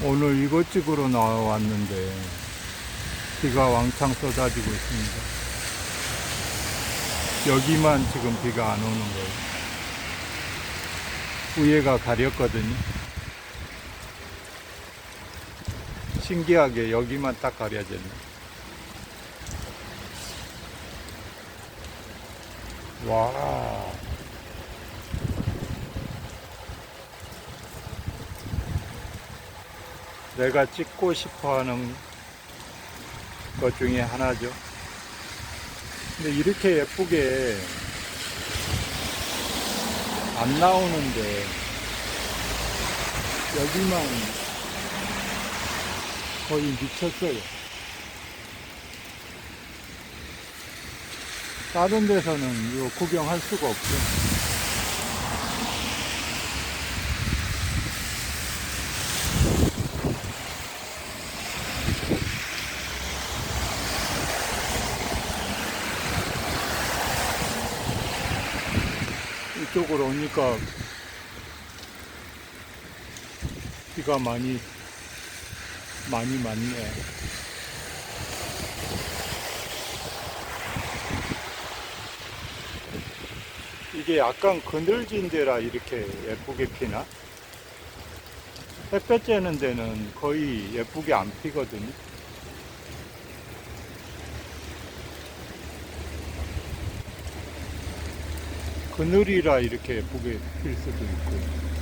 오늘 이것 찍으러 나왔는데 비가 왕창 쏟아지고 있습니다. 여기만 지금 비가 안 오는 거예요. 위에가 가렸거든요. 신기하게 여기만 딱 가려졌네. 와. 내가 찍고 싶어 하는 것 중에 하나죠. 근데 이렇게 예쁘게 안 나오는데 여기만 거의 미쳤어요. 다른 데서는 이거 구경할 수가 없죠. 이쪽으로 오니까 비가 많이 많이 많네. 이게 약간 그늘진 데라 이렇게 예쁘게 피나? 햇볕 쬐는 데는 거의 예쁘게 안 피거든요. 그늘이라 이렇게 예쁘게 필 수도 있고.